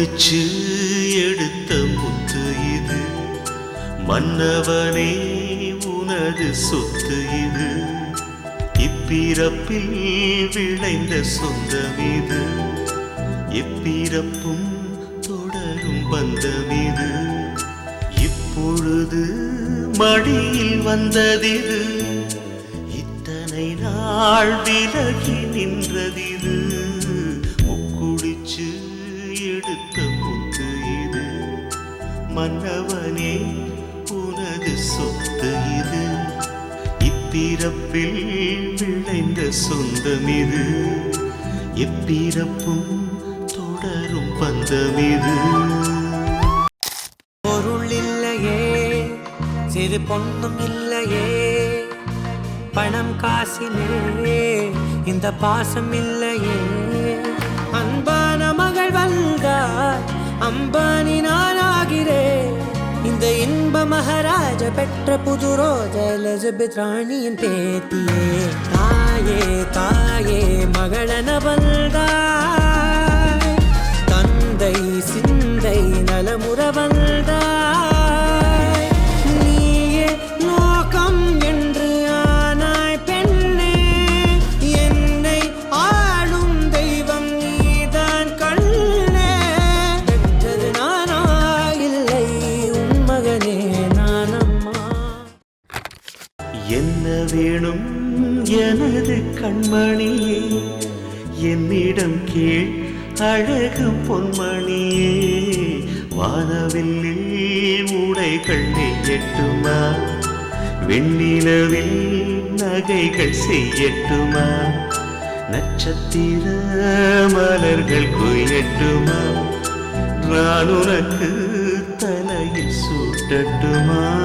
முக்குடிச்சு எடுத்த முத்து இது. மன்னவனே உனது சொத்து இது. இப்பிறப்பில் விளைந்த சொந்தம் இது. எப்பிறப்பும் தொடரும் பந்தம் இது. இப்பொழுது மடியில் வந்ததிது. இத்தனை நாள் விலகி நின்றதிது. மன்னவனே உனது சொத்து இது. இப்பிறப்பில் விளைந்த சொந்தம் இது. எப்பிறப்பும் தொடரும் பந்தம் இது. பொருள் இல்லையே சிறு பொண்ணும் இல்லையே. பணம் காசிலே இந்த பாசம் இல்லையே. அன்பான மகள் வந்தார் மகாராஜ பெற்ற புது ரோஜ எலிசபெத் ராணியின் பேத்தியே தாயே தாயே மகளன வந்தாய் வேணும் எனது கண்மணியே. என்னிடம் கீழ் அழகு பொன்மணியே. வானவில்லில் உடைகள் நெய்யட்டுமா? வெண்ணிலவில் நகைகள் செய்யட்டுமா? நட்சத்திர மலர்கள் கொய்யட்டுமா நான் உனக்கு தலையில் சூட்டட்டுமா?